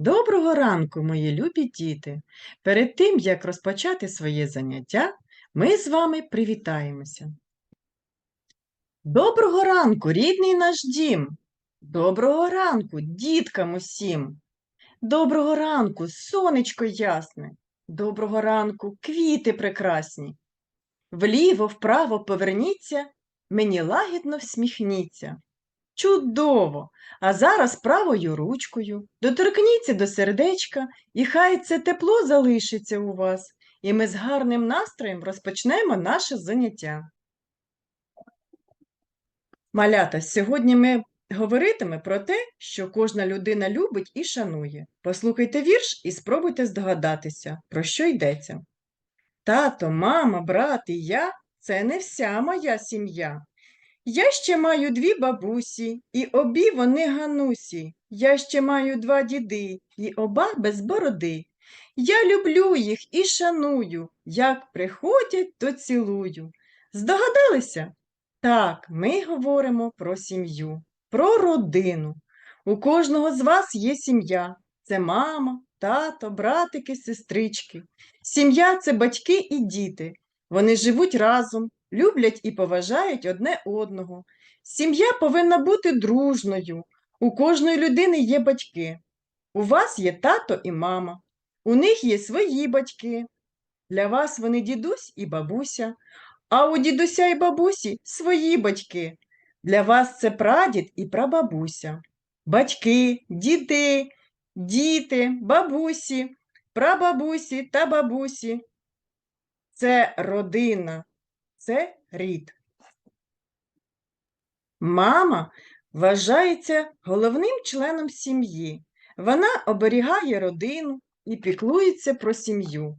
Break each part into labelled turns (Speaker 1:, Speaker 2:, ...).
Speaker 1: Доброго ранку, мої любі діти! Перед тим, як розпочати своє заняття, ми з вами привітаємося. Доброго ранку, рідний наш дім! Доброго ранку, діткам усім! Доброго ранку, сонечко ясне! Доброго ранку, квіти прекрасні! Вліво, вправо поверніться, мені лагідно всміхніться. Чудово! А зараз правою ручкою доторкніться до сердечка, і хай це тепло залишиться у вас, і ми з гарним настроєм розпочнемо наше заняття. Малята, сьогодні ми говоритиме про те, що кожна людина любить і шанує. Послухайте вірш і спробуйте здогадатися, про що йдеться. Тато, мама, брат і я це не вся моя сім'я. Я ще маю дві бабусі, і обі вони ганусі. Я ще маю два діди, і оба без бороди. Я люблю їх і шаную, як приходять, то цілую. Здогадалися? Так, ми говоримо про сім'ю, про родину. У кожного з вас є сім'я. Це мама, тато, братики, сестрички. Сім'я це батьки і діти. Вони живуть разом, люблять і поважають одне одного. Сім'я повинна бути дружною. У кожної людини є батьки. У вас є тато і мама. У них є свої батьки. Для вас вони дідусь і бабуся, а у дідуся і бабусі свої батьки. Для вас це прадід і прабабуся. Батьки, діди, діти, бабусі, прабабусі та бабусі. Це родина, це рід. Мама вважається головним членом сім'ї. Вона оберігає родину і піклується про сім'ю.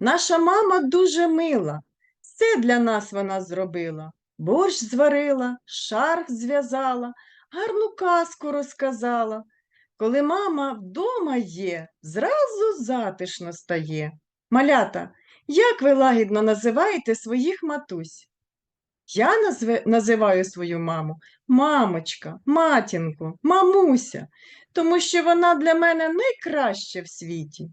Speaker 1: Наша мама дуже мила. Все для нас вона зробила. Борщ зварила, шарф зв'язала, гарну казку розказала. Коли мама вдома є, зразу затишно стає. Малята, як ви лагідно називаєте своїх матусь? Я назве- називаю свою маму мамочка, матінко, мамуся, тому що вона для мене найкраща в світі.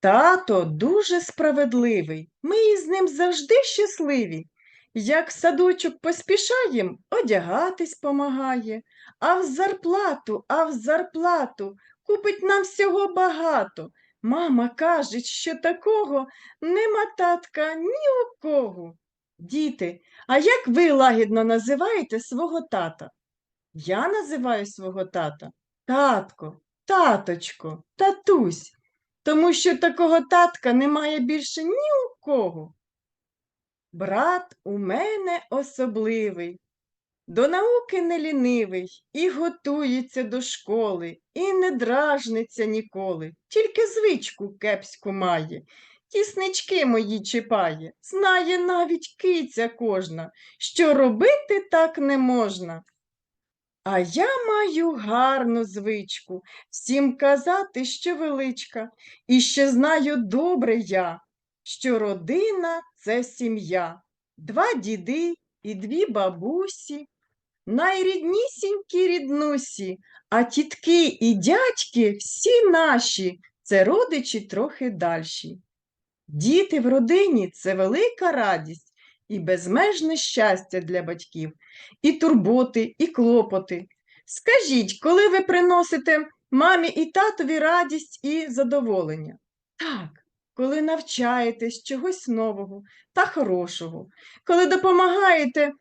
Speaker 1: Тато дуже справедливий, ми із ним завжди щасливі. Як садочок поспішаєм, одягатись помагає, а в зарплату, а в зарплату купить нам всього багато. Мама каже, що такого нема татка ні у кого. Діти, а як ви лагідно називаєте свого тата? Я називаю свого тата татко, таточко, татусь, тому що такого татка немає більше ні у кого. Брат у мене особливий, до науки не лінивий, і готується до школи, і не дражниться ніколи, тільки звичку кепську має, тіснички мої чіпає, знає навіть киця кожна, що робити так не можна. А я маю гарну звичку всім казати, що величка, і що знаю добре я, що родина це сім'я, два діди і дві бабусі, найріднісінькі ріднусі, а тітки і дядьки всі наші, це родичі трохи дальші. Діти в родині це велика радість і безмежне щастя для батьків, і турботи, і клопоти. Скажіть, коли ви приносите мамі і татові радість і задоволення? Так, коли навчаєтесь чогось нового та хорошого, коли допомагаєте,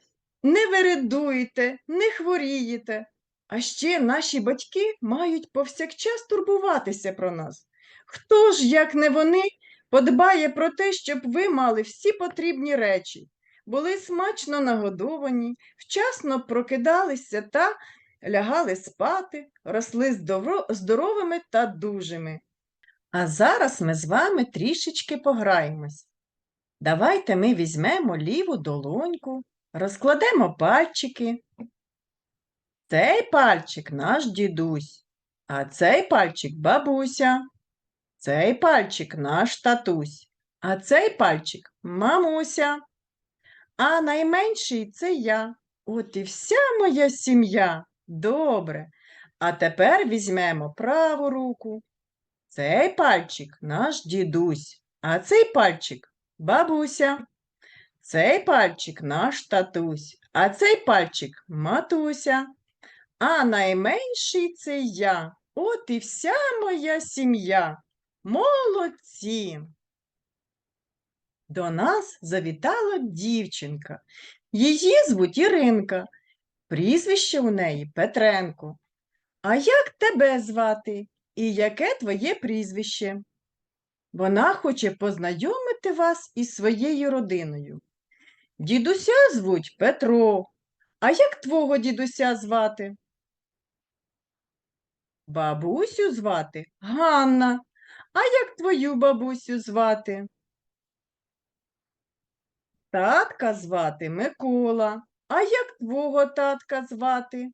Speaker 1: не вередуєте, не хворієте. А ще наші батьки мають повсякчас турбуватися про нас. Хто ж, як не вони, подбає про те, щоб ви мали всі потрібні речі, були смачно нагодовані, вчасно прокидалися та лягали спати, росли здоровими та дужими. А зараз ми з вами трішечки пограємось. Давайте ми візьмемо ліву долоньку, розкладемо пальчики. Цей пальчик наш дідусь, а цей пальчик бабуся. Цей пальчик наш татусь, а цей пальчик мамуся. А найменший це я. От і вся моя сім'я. Добре. А тепер візьмемо праву руку. Цей пальчик наш дідусь, а цей пальчик бабуся. Цей пальчик наш татусь, а цей пальчик матуся. А найменший це я. От і вся моя сім'я. Молодці. До нас завітала дівчинка. Її звуть Іринка. Прізвище у неї Петренко. А як тебе звати і яке твоє прізвище? Вона хоче познайомити вас із своєю родиною. Дідуся звуть Петро. А як твого дідуся звати? Бабусю звати Ганна. А як твою бабусю звати? Татка звати Микола. А як твого татка звати?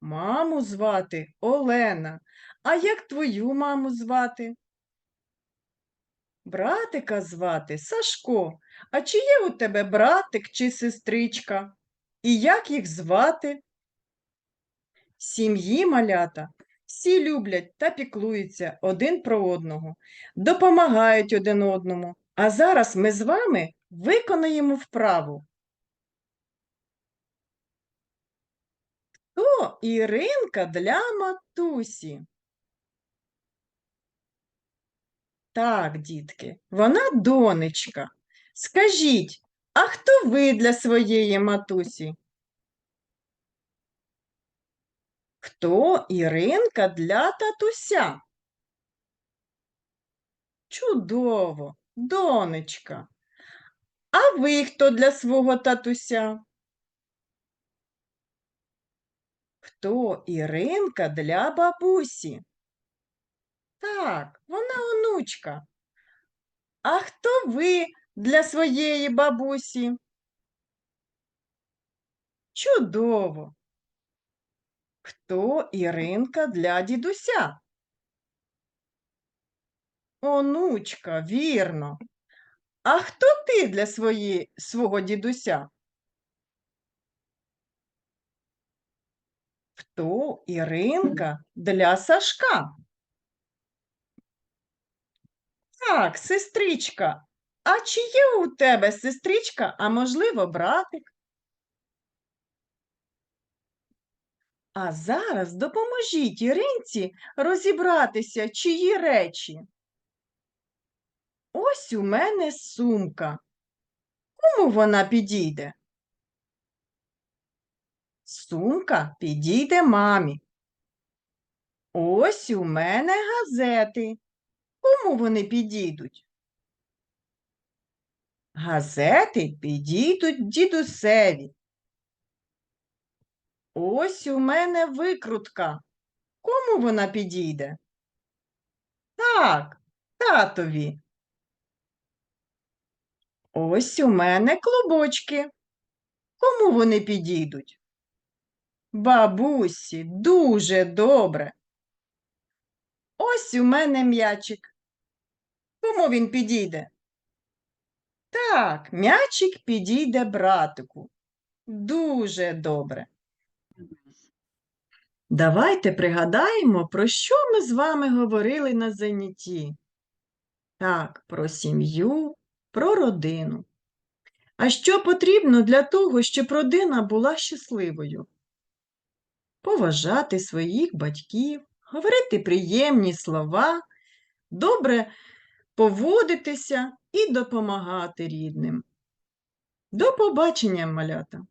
Speaker 1: Маму звати Олена. А як твою маму звати? Братика звати Сашко. А чи є у тебе братик чи сестричка? І як їх звати? Сім'ї малята всі люблять та піклуються один про одного, допомагають один одному. А зараз ми з вами виконаємо вправу. Хто Іринка для матусі? Так, дітки, вона донечка. Скажіть, а хто ви для своєї матусі? Хто Іринка для татуся? Чудово, донечка. А ви хто для свого татуся? Хто Іринка для бабусі? Так, вона онучка. А хто ви для своєї бабусі? Чудово. Хто Іринка для дідуся? Онучка, вірно. А хто ти для свої, свого дідуся? Хто Іринка для Сашка? Так, сестричка. А чи є у тебе сестричка, а можливо, братик? А зараз допоможіть Іринці розібратися, чиї речі. Ось у мене сумка. Кому вона підійде? Сумка підійде мамі. Ось у мене газети. Кому вони підійдуть? Газети підійдуть дідусеві. Ось у мене викрутка. Кому вона підійде? Так, татові. Ось у мене клубочки. Кому вони підійдуть? Бабусі, дуже добре. Ось у мене м'ячик. Кому він підійде? Так, м'ячик підійде братику. Дуже добре. Давайте пригадаємо, про що ми з вами говорили на занятті. Так, про сім'ю, про родину. А що потрібно для того, щоб родина була щасливою? Поважати своїх батьків, говорити приємні слова, добре поводитися і допомагати рідним. До побачення, малята!